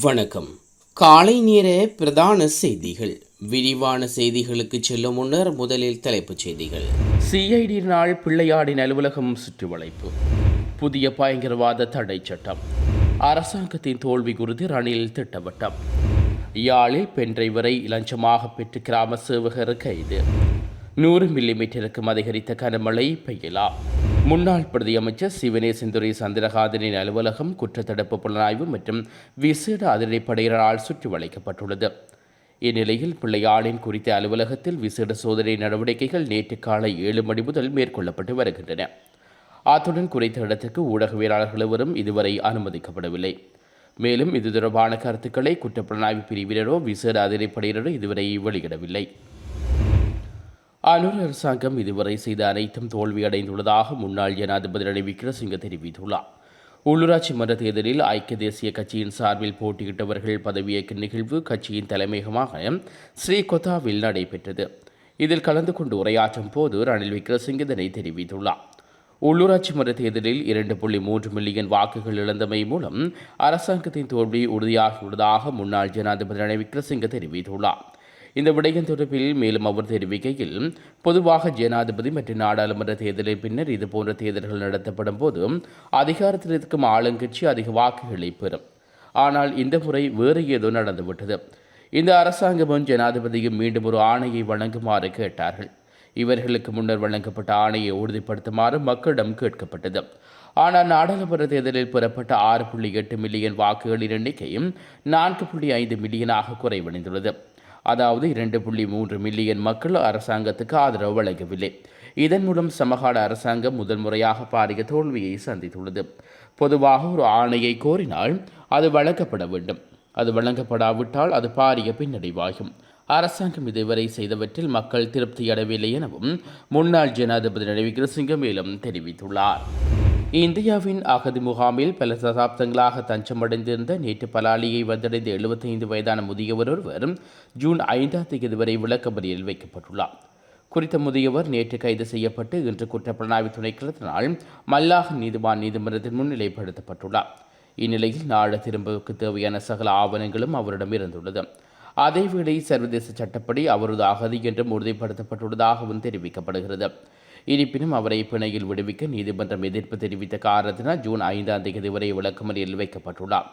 வணக்கம். காலை நேர பிரதான செய்திகள். விரிவான செய்திகளுக்கு செல்லும் முன்னர் முதலில் தலைப்புச் செய்திகள். சிஐடி நாள் பிள்ளையாடின் அலுவலகம் சுற்றுவளைப்பு புதிய பயங்கரவாத தடை சட்டம். அரசாங்கத்தின் தோல்வி குறித்து ரணில் திட்டவட்டம். யாழில் பெண் டிரைவரை லஞ்சமாக பெற்று கிராம சேவகர் கைது. நூறு மில்லிமீட்டருக்கும் அதிகரித்த கனமழை பெய்யலாம். முன்னாள் பிரதியமைச்சர் சிவனேசந்துரை சந்திரகாதனின் அலுவலகம் குற்றத்தடுப்பு புலனாய்வு மற்றும் விசேட அதிரடிப்படையினரால் சுற்றி வளைக்கப்பட்டுள்ளது இந்நிலையில் பிள்ளையாளின் குறித்த அலுவலகத்தில் விசேட சோதனை நடவடிக்கைகள் நேற்று காலை ஏழு மணி முதல் மேற்கொள்ளப்பட்டு வருகின்றன. அத்துடன் குறித்த இடத்திற்கு ஊடகவியலாளர்கள் எவரும் இதுவரை அனுமதிக்கப்படவில்லை. மேலும் இது தொடர்பான கருத்துக்களை குற்றப்புலனாய்வு பிரிவினரோ விசேட அதிரடிப்படையினரோ இதுவரை வெளியிடவில்லை. அனுர் அரசாங்கம் இதுவரை செய்த அனைத்தும் தோல்வியடைந்துள்ளதாக முன்னாள் ஜனாதிபதி ரணில் விக்ரமசிங்க தெரிவித்துள்ளார். உள்ளூராட்சி மன்ற தேர்தலில் ஐக்கிய தேசிய கட்சியின் சார்பில் போட்டியிட்டவர்கள் பதவியேற்கும் நிகழ்வு கட்சியின் தலைமையகமாக ஸ்ரீகொத்தாவில் நடைபெற்றது. இதில் கலந்து கொண்டு உரையாற்றும் போது ரணில் விக்ரமசிங்க இதனை தெரிவித்துள்ளார். உள்ளூராட்சி மன்ற தேர்தலில் இரண்டு புள்ளி மூன்று மில்லியன் வாக்குகள் இழந்தமை மூலம் அரசாங்கத்தின் தோல்வி உறுதியாகியுள்ளதாக முன்னாள் ஜனாதிபதி ரணில் விக்ரமசிங்க தெரிவித்துள்ளார். இந்த விடயம் தொடர்பில் மேலும் அவர் தெரிவிக்கையில் பொதுவாக ஜனாதிபதி மற்றும் நாடாளுமன்ற தேர்தலின் பின்னர் இதுபோன்ற தேர்தல்கள் நடத்தப்படும் போது அதிகாரத்தில் இருக்கும் ஆளுங்கட்சி அதிக வாக்குகளை பெறும். ஆனால் இந்த முறை வேறு ஏதோ நடந்துவிட்டது. இந்த அரசாங்கமும் ஜனாதிபதியும் மீண்டும் ஒரு ஆணையை வழங்குமாறு கேட்டார்கள். இவர்களுக்கு முன்னர் வழங்கப்பட்ட ஆணையை உறுதிப்படுத்துமாறு மக்களிடம் கேட்கப்பட்டது. ஆனால் நாடாளுமன்ற தேர்தலில் பெறப்பட்ட ஆறு புள்ளி எட்டு மில்லியன் வாக்குகளின் எண்ணிக்கையும் நான்கு புள்ளி ஐந்து மில்லியனாக குறைவடைந்துள்ளது. அதாவது இரண்டு புள்ளி மூன்று மில்லியன் மக்கள் அரசாங்கத்துக்கு ஆதரவு வழங்கவில்லை. இதன் மூலம் சமகால அரசாங்கம் முதல் முறையாக பாரிய தோல்வியை சந்தித்துள்ளது. பொதுவாக ஒரு ஆணையை கோரினால் அது வழங்கப்பட வேண்டும். அது வழங்கப்படாவிட்டால் அது பாரிய பின்னடைவாகும். அரசாங்கம் இதுவரை செய்தவற்றில் மக்கள் திருப்தியடையவில்லை எனவும் முன்னாள் ஜனாதிபதி ரணில் விக்ரமசிங்க மேலும் தெரிவித்துள்ளார். இந்தியாவின் அகதி முகாமில் பல சதாப்தங்களாக தஞ்சமடைந்திருந்த நேற்று பலாலியை வந்தடைந்த எழுபத்தைந்து வயதான முதியவர் ஒருவர் ஜூன் ஐந்தாம் தேதி வரை விளக்கமறியலில் வைக்கப்பட்டுள்ளார். குறித்த முதியவர் நேற்று கைது செய்யப்பட்டு இன்று குற்றப்புலனாய்வு திணைக்களத்தினால் மல்லாக நீதிவான் நீதிமன்றத்தில் முன்னிலைப்படுத்தப்பட்டுள்ளார் இந்நிலையில் நாடு திரும்பவுக்கு தேவையான சகல ஆவணங்களும் அவரிடம் இருந்துள்ளது. அதேவேளை சர்வதேச சட்டப்படி அவரது அகதி என்றும் உறுதிப்படுத்தப்பட்டுள்ளதாகவும் தெரிவிக்கப்படுகிறது. இருப்பினும் அவரை பிணையில் விடுவிக்க நீதிமன்றம் எதிர்ப்பு தெரிவித்த காரணத்தினால் ஜூன் ஐந்தாம் தேதி வரை விளக்கமறியல் வைக்கப்பட்டுள்ளார்.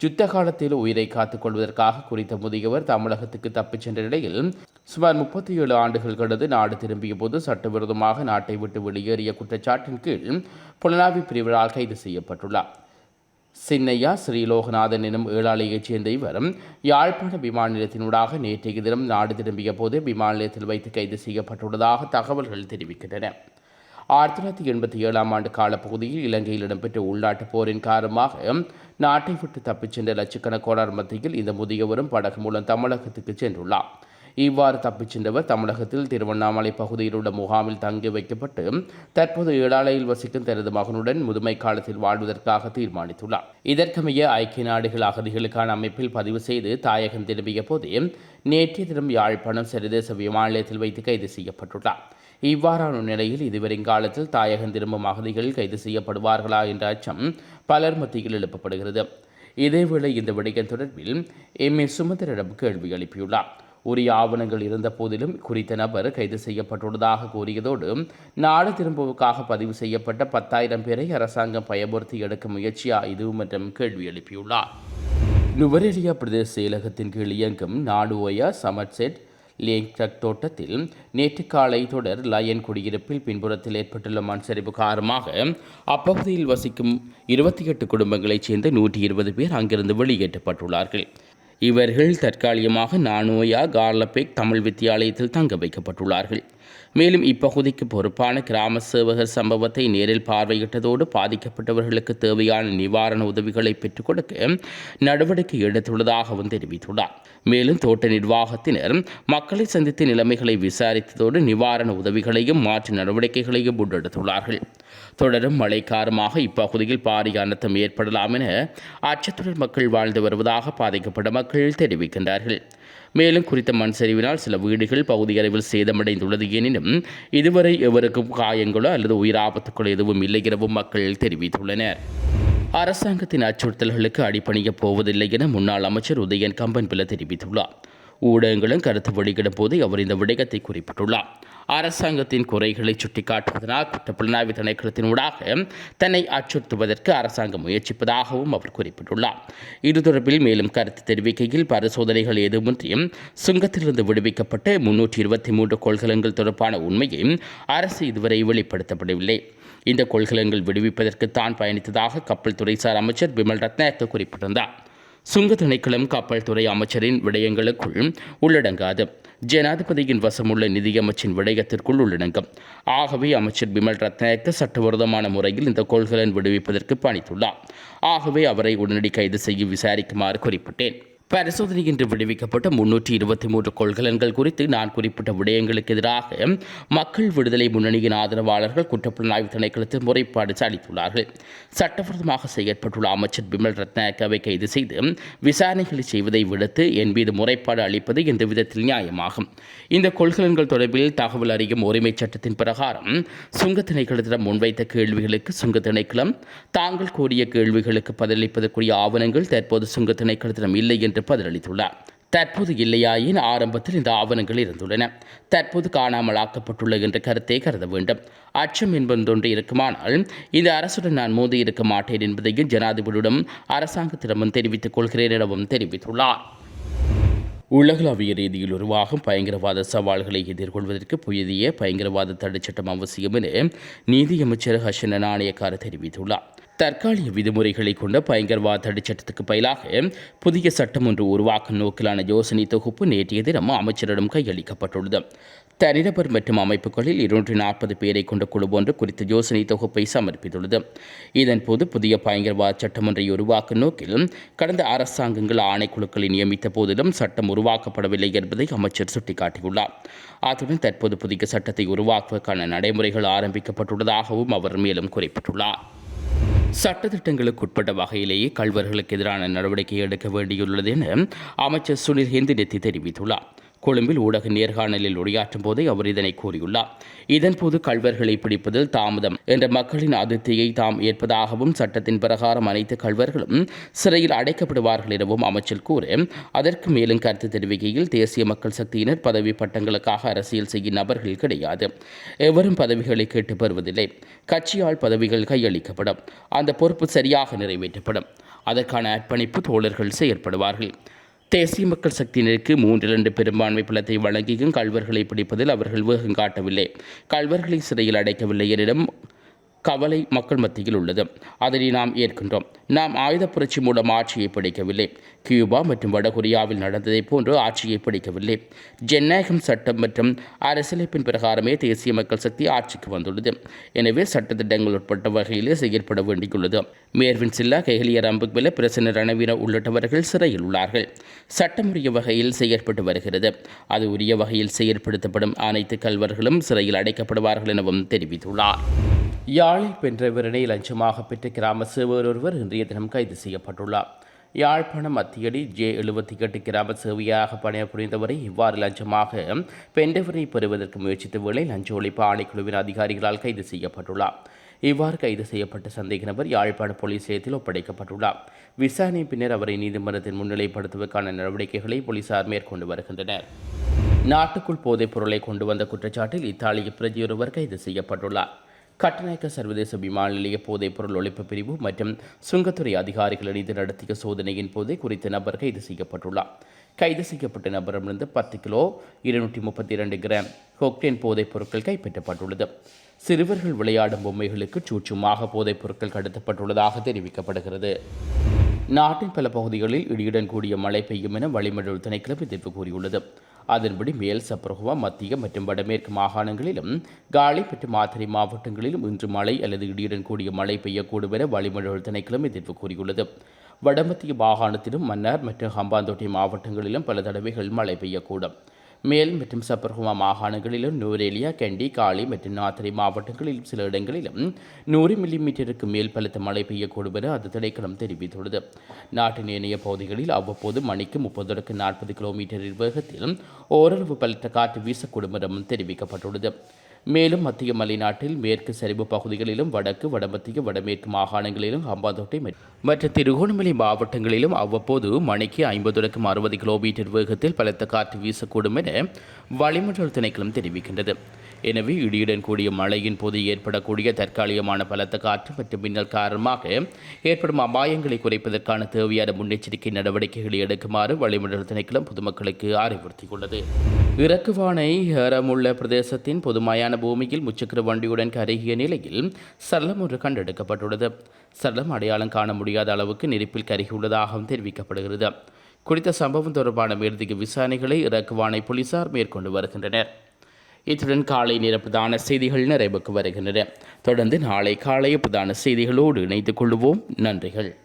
யுத்த காலத்தில் உயிரை காத்துக் கொள்வதற்காக குறித்த முதியவர் தமிழகத்துக்கு தப்பிச் சென்ற நிலையில் சுமார் முப்பத்தி ஏழு ஆண்டுகள் கடந்து நாடு திரும்பிய போது சட்டவிரோதமாக நாட்டை விட்டு வெளியேறிய குற்றச்சாட்டின் கீழ் புலனாய்வு பிரிவினால் கைது செய்யப்பட்டுள்ளார். சின்னையா ஸ்ரீலோகநாதன் எனும் ஏழாளியைச் சேர்ந்த இவர் யாழ்ப்பாண விமான நிலையத்தினூடாக நேற்றைய தினம் நாடு திரும்பிய போது விமான நிலையத்தில் வைத்து கைது செய்யப்பட்டுள்ளதாக தகவல்கள் தெரிவிக்கின்றன. ஆயிரத்தி தொள்ளாயிரத்தி எண்பத்தி ஏழாம் ஆண்டு காலப்பகுதியில் இலங்கையில் இடம்பெற்ற உள்நாட்டுப் போரின் காரணமாக நாட்டை விட்டு தப்பிச் சென்ற லட்சக்கணக்கானோர் மத்தியில் இந்த முதியவரும் படகு மூலம் தமிழகத்துக்கு சென்றுள்ளார். இவ்வாறு தப்பிச் சென்றவர் தமிழகத்தில் திருவண்ணாமலை பகுதியில் உள்ள முகாமில் தங்கி வைக்கப்பட்டு தற்போது ஏழாலையில் வசிக்கும் தனது மகனுடன் முதுமை காலத்தில் வாழ்வதற்காக தீர்மானித்துள்ளார். இதற்கமைய ஐக்கிய நாடுகள் அகதிகளுக்கான அமைப்பில் பதிவு செய்து தாயகம் திரும்பிய போதே நேற்றைய தினம் யாழ்ப்பாணம் சர்வதேச விமான நிலையத்தில் வைத்து கைது செய்யப்பட்டுள்ளார். இவ்வாறான நிலையில் இதுவரைங்காலத்தில் தாயகம் திரும்பும் அகதிகள் கைது செய்யப்படுவார்களா என்ற அச்சம் பலர் மத்தியில் எழுப்பப்படுகிறது. இதேவேளை இந்த விடயம் தொடர்பில் எம் ஏ சுமந்திரிடம் கேள்வி எழுப்பியுள்ளார். உரிய ஆவணங்கள் இருந்த போதிலும் குறித்த நபர் கைது செய்யப்பட்டுள்ளதாக கூறியதோடு நாடு திரும்புவுக்காக பதிவு செய்யப்பட்ட பத்தாயிரம் பேரை அரசாங்கம் பயமுறுத்தி எடுக்கும் முயற்சியா? இதுவும் என்றும் கேள்வி எழுப்பியுள்ளார். நுவரெலியா பிரதேச செயலகத்தின் கீழ் இயங்கும் நாடுவோயா சமர்செட் லேங்டக் தோட்டத்தில் நேற்று காலை தொடர் லயன் குடியிருப்பில் பின்புறத்தில் ஏற்பட்டுள்ள மண் சரிவு காரணமாக அப்பகுதியில் வசிக்கும் இருபத்தி எட்டு குடும்பங்களைச் சேர்ந்த நூற்றி இருபது பேர் அங்கிருந்து வெளியேற்றப்பட்டுள்ளார்கள். இவர்கள் தற்காலிகமாக நானோயா கார்லபேக் தமிழ் வித்தியாலயத்தில் தங்க வைக்கப்பட்டுள்ளார்கள். மேலும் இப்பகுதிக்கு பொறுப்பான கிராம சேவகர் சம்பவத்தை நேரில் பார்வையிட்டதோடு பாதிக்கப்பட்டவர்களுக்கு தேவையான நிவாரண உதவிகளை பெற்றுக் கொடுக்க நடவடிக்கை எடுத்துள்ளதாகவும் தெரிவித்துள்ளார். மேலும் தோட்ட நிர்வாகத்தினர் மக்களை சந்தித்து நிலைமைகளை விசாரித்ததோடு நிவாரண உதவிகளையும் மாற்று நடவடிக்கைகளையும் முன்னெடுத்துள்ளார்கள். தொடரும் மழை காரணமாக இப்பகுதியில் பாரிய அனர்த்தம் ஏற்படலாம் என அச்சத்துடன் மக்கள் வாழ்ந்து வருவதாக பாதிக்கப்பட்ட மக்கள் தெரிவிக்கின்றார்கள். மேலும் குறித்த மண் சரிவினால் சில வீடுகள் பகுதியளவில் சேதமடைந்துள்ளது எனினும் இதுவரை எவருக்கும் காயங்களோ அல்லது உயிர் ஆபத்துக்களோ எதுவும் இல்லை எனவும் மக்கள் தெரிவித்துள்ளனர். அரசாங்கத்தின் அச்சுறுத்தல்களுக்கு அடிபணியப் போவதில்லை என முன்னாள் அமைச்சர் உதயன் கம்பன்பில தெரிவித்துள்ளார். ஊடகங்களும் கருத்து வெளியிடும் போது அவர் இந்த விடயத்தை குறிப்பிட்டுள்ளார். அரசாங்கத்தின் குறைகளை சுட்டிக்காட்டுவதனால் குற்றப்புலனாய்வு திணைக்களத்தின் ஊடாக தன்னை அச்சுறுத்துவதற்கு அரசாங்கம் முயற்சிப்பதாகவும் அவர் குறிப்பிட்டுள்ளார். இது தொடர்பில் மேலும் கருத்து தெரிவிக்கையில் பரிசோதனைகள் எதுவுமின்றி சுங்கத்திலிருந்து விடுவிக்கப்பட்டு முன்னூற்றி இருபத்தி மூன்று கொள்கலங்கள் தொடர்பான உண்மையை அரசு இதுவரை வெளிப்படுத்தப்படவில்லை. இந்த கொள்கலங்கள் விடுவிப்பதற்கு தான் பயணித்ததாக கப்பல் துறைசார் அமைச்சர் பிமல் ரத்னாயக்க குறிப்பிட்டிருந்தார். சுங்க திணைக்களம் கப்பல் துறை அமைச்சரின் விடயங்களுக்குள் உள்ளடங்காது. ஜனாதிபதியின் வசமுள்ள நிதியமைச்சின் விடயத்திற்குள் உள்ளடங்கும். ஆகவே அமைச்சர் பிமல் ரத்னாயக்க சட்டவிரோதமான முறையில் இந்த கொள்கலன் விடுவிப்பதற்கு பணித்துள்ளார். ஆகவே அவரை உடனடி கைது செய்ய விசாரிக்குமாறு குறிப்பிட்டேன். பரிசோதனை என்று விடுவிக்கப்பட்ட முன்னூற்றி இருபத்தி மூன்று கொள்கலன்கள் குறித்து நான் குறிப்பிட்ட விடயங்களுக்கு எதிராக மக்கள் விடுதலை முன்னணியின் ஆதரவாளர்கள் குற்றப்புலனாய்வு திணைக்களத்தில் முறைப்பாடு அளித்துள்ளார்கள் சட்டவிரோதமாக செயற்பட்டுள்ள அமைச்சர் பிமல் ரத்னாயக்காவை கைது செய்து விசாரணைகளை செய்வதை விடுத்து என் மீது முறைப்பாடு அளிப்பது எந்த விதத்தில் நியாயமாகும். இந்த கொள்கலன்கள் தொடர்பில் தகவல் அறியும் உரிமை சட்டத்தின் பிரகாரம் சுங்க திணைக்களத்திடம் முன்வைத்த கேள்விகளுக்கு சுங்க திணைக்களம் தாங்கள் கோரிய கேள்விகளுக்கு பதிலளிப்பதற்குரிய ஆவணங்கள் தற்போது சுங்க திணைக்களத்திடம் இல்லை என்று என்று பதிலளித்துள்ளார். தற்போது இல்லையாயின் ஆரம்பத்தில் இந்த ஆவணங்கள் இருந்துள்ளன. தற்போது காணாமல் ஆக்கப்பட்டுள்ள என்ற கருத்தை கருத வேண்டும். அச்சம் என்பதொன்று இருக்குமானால் இந்த அரசுடன் நான் மோதி இருக்க மாட்டேன் என்பதையும் ஜனாதிபதியிடம் அரசாங்கத்திடமும் தெரிவித்துக் கொள்கிறேன் எனவும் தெரிவித்துள்ளார். உலகளாவிய ரீதியில் உருவாகும் பயங்கரவாத சவால்களை எதிர்கொள்வதற்கு புதிய பயங்கரவாத தடைச்சட்டம் அவசியம் என நீதியமைச்சர் ஹசன நாணயக்கார தெரிவித்துள்ளார். தற்காலிக விதிமுறைகளை கொண்ட பயங்கரவாத தடைச்சட்டத்துக்கு பதிலாக புதிய சட்டம் ஒன்று உருவாக்கும் நோக்கிலான யோசனை தொகுப்பு நேற்றைய தினம் அமைச்சரிடம் கையளிக்கப்பட்டுள்ளது. தனிநபர் மற்றும் அமைப்புகளில் இருநூற்றி நாற்பது பேரை கொண்ட குழு ஒன்று குறித்த யோசனை தொகுப்பை சமர்ப்பித்துள்ளது. இதன்போது புதிய பயங்கரவாத சட்டம் ஒன்றை உருவாக்கும் நோக்கில் கடந்த அரசாங்கங்கள் ஆணைக்குழுக்களை நியமித்த போதிலும் சட்டம் உருவாக்கப்படவில்லை என்பதை அமைச்சர் சுட்டிக்காட்டியுள்ளார். அத்துடன் தற்போது புதிய சட்டத்தை உருவாக்குவதற்கான நடைமுறைகள் ஆரம்பிக்கப்பட்டுள்ளதாகவும் அவர் மேலும் குறிப்பிட்டுள்ளார். சட்டத்திட்டங்களுக்கு உட்பட்ட வகையிலேயே கல்வர்களுக்கு எதிரான நடவடிக்கை எடுக்க வேண்டியுள்ளது என அமைச்சர் சுனில் ஹெந்திரெத்தி தெரிவித்துள்ளார். கொழும்பில் ஊடக நேர்காணலில் உரையாற்றும் போதே அவர் இதனை கூறியுள்ளார். இதன்போது கல்வர்களை பிடிப்பதில் தாமதம் என்ற மக்களின் அதிருப்தியை தாம் ஏற்பதாகவும் சட்டத்தின் பிரகாரம் அனைத்து கல்வர்களும் சிறையில் அடைக்கப்படுவார்கள் எனவும் அமைச்சர் கூற அதற்கு மேலும் கருத்து தெரிவிக்கையில் தேசிய மக்கள் சக்தியினர் பதவி பட்டங்களுக்காக அரசியல் செய்யும் நபர்கள் கிடையாது. எவரும் பதவிகளை கேட்டு பெறுவதில்லை. கட்சியால் பதவிகள் கையளிக்கப்படும். அந்த பொறுப்பு சரியாக நிறைவேற்றப்படும். அதற்கான அர்ப்பணிப்பு தோழர்கள் செயற்படுவார்கள். தேசிய மக்கள் சக்தியினருக்கு மூன்றில் இரண்டு பெரும்பான்மை பலத்தை வழங்கியும் கல்வர்களை பிடிப்பதில் அவர்கள் வேகம் காட்டவில்லை. கல்வர்களை சிறையில் அடைக்கவில்லை. எனினும் கவலை மக்கள் மத்தியில் உள்ளது. அதனை நாம் ஏற்கின்றோம். நாம் ஆயுத புரட்சி மூலம் ஆட்சியை பிடிக்கவில்லை. கியூபா மற்றும் வடகொரியாவில் நடந்ததைப் போன்று ஆட்சியை பிடிக்கவில்லை. ஜனநாயகம் சட்டம் மற்றும் அரசியலமைப்பின் பிரகாரமே தேசிய மக்கள் சக்தி ஆட்சிக்கு வந்துள்ளது. எனவே சட்டத்திட்டங்கள் உட்பட்ட வகையிலே செயற்பட வேண்டியுள்ளது. மேர்வின் சில்லா கெஹலிய ரம்புக்வெல பிரசன்ன ரணவீர உள்ளிட்டவர்கள் சிறையில் உள்ளார்கள். சட்டம் உரிய வகையில் செயற்பட்டு வருகிறது. அது உரிய வகையில் செயற்படுத்தப்படும் அனைத்து கல்வர்களும் சிறையில் அடைக்கப்படுவார்கள் எனவும் தெரிவித்துள்ளார். யாழை பெற்றவரனை லஞ்சமாக பெற்ற கிராம சேவர் ஒருவர் இன்றைய தினம் கைது செய்யப்பட்டுள்ளார். யாழ்ப்பாணம் மத்தியடி ஜே எழுபத்தி எட்டு கிராம சேவையாக பணிபுரிந்தவரை இவ்வாறு லஞ்சமாக பெண்டவரை பெறுவதற்கு முயற்சித்த வேளை லஞ்ச ஒழிப்பு ஆணைக்குழுவின் அதிகாரிகளால் கைது செய்யப்பட்டுள்ளார். இவ்வாறு கைது செய்யப்பட்ட சந்தேக நபர் யாழ்ப்பாண போலீஸ் நிலையத்தில் ஒப்படைக்கப்பட்டுள்ளார். விசாரணை பின்னர் அவரை நீதிமன்றத்தில் முன்னிலைப்படுத்துவதற்கான நடவடிக்கைகளை போலீசார் மேற்கொண்டு வருகின்றனர். நாட்டுக்குள் போதைப் பொருளை கொண்டு வந்த குற்றச்சாட்டில் இத்தாலிய பிரதியொருவர் கைது செய்யப்பட்டுள்ளார். கட்டநாயக்க சர்வதேச விமான நிலைய போதைப் பொருள் ஒழிப்பு பிரிவு மற்றும் சுங்கத்துறை அதிகாரிகள் இணைந்து நடத்திய சோதனையின் போது குறித்த நபர் கைது செய்யப்பட்டுள்ளார். கைது செய்யப்பட்ட நபரிடமிருந்து பத்து கிலோ இருநூற்றி முப்பத்தி இரண்டு கிராம் கொக்டேன் போதைப் பொருட்கள் கைப்பற்றப்பட்டுள்ளது. சிறுவர்கள் விளையாடும் பொம்மைகளுக்கு சூட்சுமாக போதைப் பொருட்கள் கடத்தப்பட்டுள்ளதாக தெரிவிக்கப்படுகிறது. நாட்டின் பல பகுதிகளில் இடியுடன் கூடிய மழை பெய்யும் என வளிமண்டல திணைக்களம் எதிர்ப்பு கூறியுள்ளது. அதன்படி மேல் சப்ரகுவா மத்திய மற்றும் வடமேற்கு மாகாணங்களிலும் காலி மற்றும் மாத்தறை மாவட்டங்களிலும் இன்று மழை அல்லது இடியுடன் கூடிய மழை பெய்யக்கூடும் என வளிமண்டல திணைக்களம் எதிர்ப்பு கூறியுள்ளது. வடமத்திய மாகாணத்திலும் மன்னார் மற்றும் ஹம்பாந்தோட்டை மாவட்டங்களிலும் பல தடவைகள் மழை பெய்யக்கூடும். மேல் மற்றும் சப்பர்ஹுமா மாகாணங்களிலும் நூரேலியா கண்டி காளி மற்றும் நாத்திரை மாவட்டங்களிலும் சில இடங்களிலும் நூறு மில்லிமீட்டருக்கு மேல் பலத்த மழை பெய்யக்கூடும் என அது திணைக்களம் தெரிவித்துள்ளது. நாட்டின் ஏனைய பகுதிகளில் அவ்வப்போது மணிக்கு முப்பதற்கு நாற்பது கிலோமீட்டர் வேகத்தில் ஓரளவு பலத்த காற்று வீசக்கூடும் எனவும் தெரிவிக்கப்பட்டுள்ளது. மேலும் மத்திய மலைநாட்டில் மேற்கு சரிவு பகுதிகளிலும் வடக்கு வடமத்திய வடமேற்கு மாகாணங்களிலும் ஹம்பாந்தோட்டை மற்ற திருகோணமலை மாவட்டங்களிலும் அவ்வப்போது மணிக்கு ஐம்பதுக்கும் அறுபது கிலோமீட்டர் வேகத்தில் பலத்த காற்று வீசக்கூடும் என வளிமண்டல திணைக்களம் தெரிவிக்கின்றது. எனவே இடியுடன் கூடிய மழையின் போது ஏற்படக்கூடிய தற்காலிகமான பலத்த காற்று மற்றும் மின்னல் காரணமாக ஏற்படும் அபாயங்களை குறைப்பதற்கான தேவையான முன்னெச்சரிக்கை நடவடிக்கைகளை எடுக்குமாறு வளிமண்டல திணைக்களம் பொதுமக்களுக்கு அறிவுறுத்தியுள்ளது. இறக்குவானை ஏறமுள்ள பிரதேசத்தின் பொதுமையான பூமியில் முச்சக்கர வண்டியுடன் கருகிய நிலையில் சடலம் ஒன்று கண்டெடுக்கப்பட்டுள்ளது. சடலம் அடையாளம் காண முடியாத அளவுக்கு நெருப்பில் கருகியுள்ளதாகவும் தெரிவிக்கப்படுகிறது. குறித்த சம்பவம் தொடர்பான மேலதிக விசாரணைகளை இறக்குவானை போலீசார் மேற்கொண்டு வருகின்றனர். இத்துடன் காலை நேர பிரதான செய்திகள் நிறைவுக்கு வருகின்றன. தொடர்ந்து நாளை காலை பிரதான செய்திகளோடு இணைத்துக் கொள்வோம். நன்றிகள்.